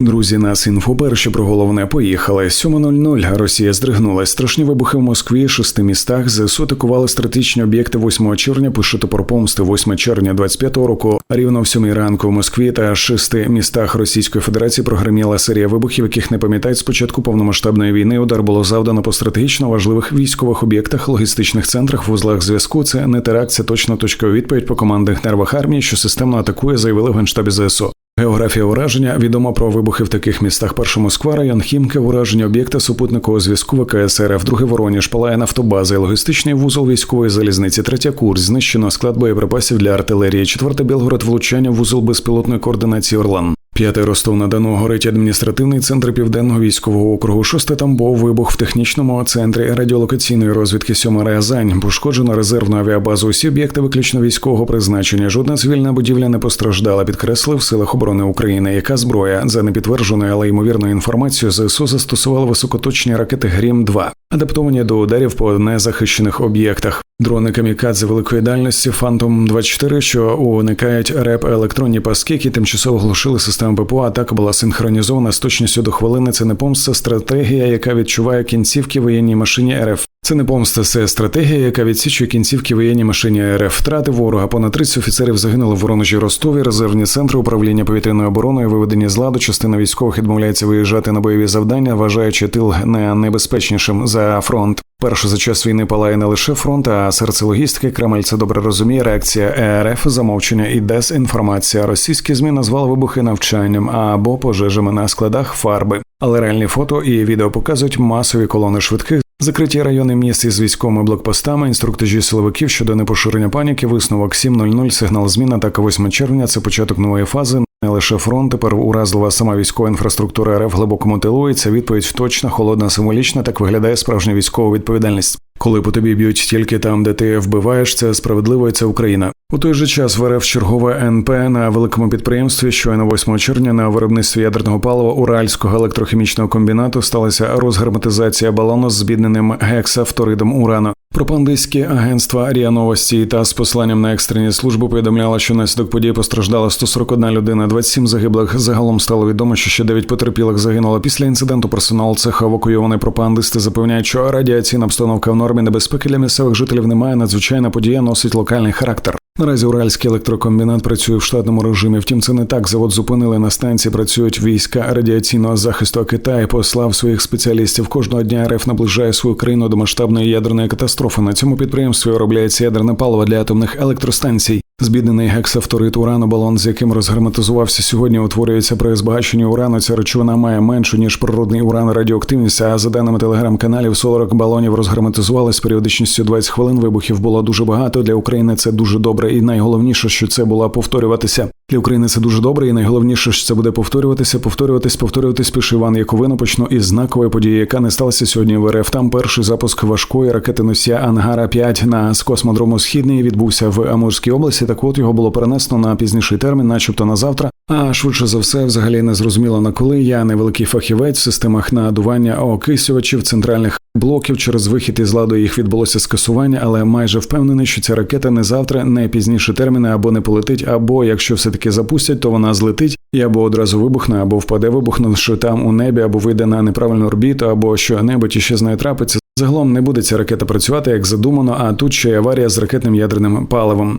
Друзі, нас інфо перші про головне поїхали. 7.00 Росія здригнулась. Страшні вибухи в Москві, шести містах. ЗСУ атакували стратегічні об'єкти 8 червня. Пише топор помсти 8 червня 25-го року. Рівно в 7 ранку в Москві та шести містах Російської Федерації прогреміла серія вибухів, яких не пам'ятають з початку повномасштабної війни. Удар було завдано по стратегічно важливих військових об'єктах, логістичних центрах, вузлах зв'язку. Це не теракт, це точно точкова відповідь по командних нервах армії, що системно атакує, заявили в генштабі ЗСУ. Географія ураження відома про вибухи в таких містах. першому Москва, район Хімки, ураження об'єкта супутникового зв'язку ВКС РФ, друге Вороніж, палає нафтобази, логістичний вузол військової залізниці, третя курс, знищено склад боєприпасів для артилерії, четверте Білгород, влучання вузол безпілотної координації Орлан. П'ятий Ростов на Дону горить адміністративний центр південного військового округу. Шосте Тамбов, вибух в технічному центрі радіолокаційної розвідки Сьома Рязань. Пошкоджено резервну авіабазу. Усі об'єкти виключно військового призначення. Жодна цивільна будівля не постраждала. Підкреслив силах оборони України. Яка зброя за непідтвердженою, але ймовірною інформацією ЗСУ застосували високоточні ракети Грім 2 адаптовані до ударів по незахищених об'єктах. Дрони камікадзе великої дальності Фантом 24 що уникають реп електронні паски, які тимчасово глушили систему ППО. Атака була синхронізована з точністю до хвилини. Це не помста стратегія, яка відчуває кінцівки воєнній машині РФ. Це не помста, це стратегія, яка відсічує кінцівки воєнній машині РФ. Втрати ворога. Понад 30 офіцерів загинули в Воронежі Ростові. Резервні центри управління повітряною обороною виведені з ладу. Частина військових відмовляється виїжджати на бойові завдання, вважаючи тил не небезпечнішим за фронт. Перше за час війни палає не лише фронт, а серце логістики. Кремль це добре розуміє. Реакція РФ, замовчення і дезінформація. Російські змі назвали вибухи навчанням або пожежами на складах фарби. Але реальні фото і відео показують масові колони швидких. Закриті райони міст із військовими блокпостами, інструктажі силовиків щодо непоширення паніки, висновок 7.00, сигнал змін, атака 8 червня. Це початок нової фази. Не лише фронт, тепер уразлива сама військова інфраструктура РФ глибоко мотилується. відповідь точна, холодна, символічна. Так виглядає справжня військова відповідальність. Коли по тобі б'ють тільки там, де ти вбиваєш, це справедливо, і це Україна. У той же час в РФ чергове НП на великому підприємстві, що на 8 червня на виробництві ядерного палива Уральського електрохімічного комбінату сталася розгерметизація балону з збідненим гексафторидом урану. Пропагандистські агентства РІА Новості та з посланням на екстрені служби повідомляла, що наслідок події постраждала 141 людина, 27 загиблих. Загалом стало відомо, що ще 9 потерпілих загинуло. Після інциденту персонал цеха евакуйований пропагандисти запевняють, що радіаційна обстановка в нормі небезпеки для місцевих жителів немає. Надзвичайна подія носить локальний характер. Наразі Уральський електрокомбінат працює в штатному режимі. Втім, це не так. Завод зупинили на станції. Працюють війська радіаційного захисту. А Китай послав своїх спеціалістів. Кожного дня РФ наближає свою країну до масштабної ядерної катастрофи. На цьому підприємстві виробляється ядерне паливо для атомних електростанцій. Збіднений гексавторит урану, балон, з яким розгерметизувався сьогодні, утворюється при збагаченні урану. Ця речовина має меншу ніж природний уран радіоактивність. А за даними телеграм-каналів, 40 балонів розгерметизували з періодичністю 20 хвилин. Вибухів було дуже багато. Для України це дуже добре, і найголовніше, що це була повторюватися. Для України це дуже добре, і найголовніше, що це буде повторюватися, повторюватись, повторюватись. Пише Іван Яковина. Почну із знакової події, яка не сталася сьогодні в РФ. Там перший запуск важкої ракети носія Ангара 5 на з космодрому Східний відбувся в Амурській області. Так от його було перенесено на пізніший термін, начебто на завтра. А швидше за все, взагалі не зрозуміло на коли. Я невеликий фахівець в системах надування окисювачів центральних блоків через вихід із ладу їх відбулося скасування, але майже впевнений, що ця ракета не завтра, не пізніше терміни або не полетить, або якщо все таки запустять, то вона злетить і або одразу вибухне, або впаде вибухнувши там у небі, або вийде на неправильну орбіту, або що небудь іще з нею трапиться. Загалом не буде ця ракета працювати як задумано, а тут ще й аварія з ракетним ядерним паливом.